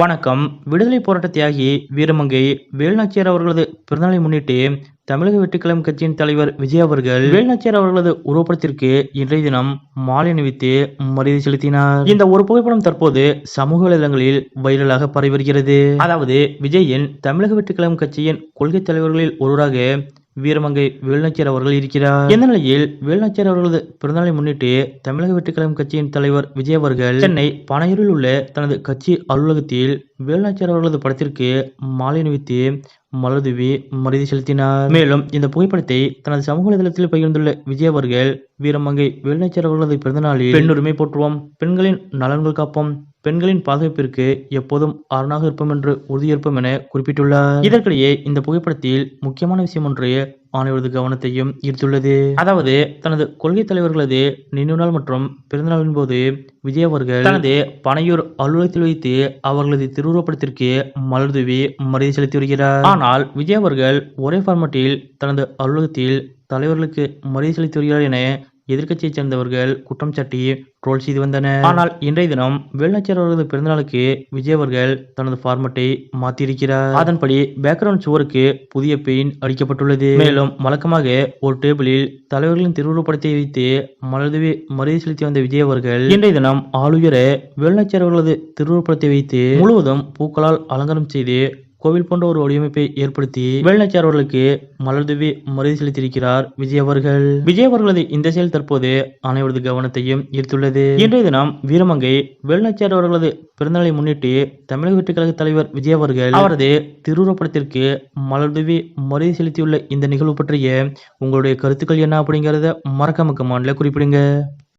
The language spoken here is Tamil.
வணக்கம். விடுதலை போராட்ட தியாகி வீரமங்கை வேல்நாச்சியார் அவர்களது பிறந்தநாளை முன்னிட்டு தமிழக வெட்டுக்கிழமை கட்சியின் தலைவர் விஜய் அவர்கள் வேல்நாச்சியார் அவர்களது உருவப்படத்திற்கு இன்றைய தினம் மாலை அணிவித்து மரியாதை செலுத்தினார். இந்த ஒரு புகைப்படம் தற்போது சமூக வலைதளங்களில் வைரலாக பரவி வருகிறது. அதாவது விஜயின் தமிழக வெட்டுக்கிழமை கட்சியின் கொள்கை தலைவர்களில் ஒருவராக வீரமங்கை வேலுநாச்சியார் அவர்கள் இருக்கிறார். இந்த நிலையில் வேலுநாச்சியார் அவர்களது பிறந்தநாளை முன்னிட்டு தமிழக வெற்றிக்கழகம் கட்சியின் தலைவர் விஜய் அவர்கள் சென்னை பனையூரில் உள்ள தனது கட்சி அலுவலகத்தில் வேலுநாச்சியார் அவர்களது படத்திற்கு மாலை அணிவித்து மலர்தூவி மரியாதை செலுத்தினார். மேலும் இந்த புகைப்படத்தை தனது சமூக வலைதளத்தில் பகிர்ந்துள்ள விஜய் அவர்கள் வீரமங்கை வேலுநாச்சியார் அவர்களது பிறந்தநாளில் பெண்ணுரிமை போற்றுவோம் பெண்களின் நலன்கள் காப்போம் பெண்களின் பாதுகாப்பிற்கு எப்போதும் அரணாக இருப்போம் என்று உறுதியேற்போம் என குறிப்பிட்டுள்ளார். இதற்கிடையே இந்த புகைப்படத்தில் முக்கியமான விஷயம் ஒன்று அனைவரது கவனத்தையும் ஈர்த்துள்ளது. அதாவது தனது கொள்கை தலைவர்களது நினைவுநாள் மற்றும் பிறந்தநாளின் போது விஜய் அவர்கள் தனது பனையூர் அலுவலகத்தில் வைத்து அவர்களது திருவுருவப்படத்திற்கு மலர்தூவி மரியாதை செலுத்தி வருகிறார். ஆனால் விஜய் அவர்கள் ஒரே ஃபார்மட்டில் தனது அலுவலகத்தில் தலைவர்களுக்கு மரியாதை செலுத்தி வருகிறார் என எதிர்க்கட்சியைச் சேர்ந்தவர்கள் குற்றம் சாட்டி ட்ரோல் செய்து வந்தனர். ஆனால் இன்றைய தினம் வேலுநாச்சியார் அவர்களது பிறந்தநாளுக்கு விஜய் அவர்கள் தனது ஃபார்மட்டை மாற்றியிருக்கிறார் அதன்படி பேக்ரவுண்ட் சுவருக்கு புதிய பெயிண்ட் அடிக்கப்பட்டுள்ளது. மேலும் வழக்கமாக ஒரு டேபிளில் தலைவர்களின் திருவுருவப்படத்தை வைத்து மலர்தவி மரியாதை செலுத்தி வந்த விஜய் அவர்கள் இன்றைய தினம் ஆளுயர வேலுநாச்சியார் அவர்களது திருவுருவப்படத்தை வைத்து முழுவதும் பூக்களால் அலங்காரம் செய்து கோவில் போன்ற ஒரு வடிவமைப்பை ஏற்படுத்தி வேலுநாச்சியார் அவர்களுக்கு மலர்தூவி மரியாதை செலுத்தியிருக்கிறார் விஜய் அவர்கள். விஜய் அவர்களது இந்த செயல் தற்போது அனைவரது கவனத்தையும் ஈர்த்துள்ளது. இன்றைய தினம் வீரமங்கை வேலுநாச்சியார் அவர்களது பிறந்தநாளை முன்னிட்டு தமிழக வெற்றிக் கழக தலைவர் விஜய் அவர்கள் அவரது திருவுருவப்படத்திற்கு மலர்தூவி மரியாதை செலுத்தியுள்ள இந்த நிகழ்வு பற்றிய உங்களுடைய கருத்துக்கள் என்ன அப்படிங்கறத மறக்காம கமாண்ட்ல குறிப்பிடுங்க.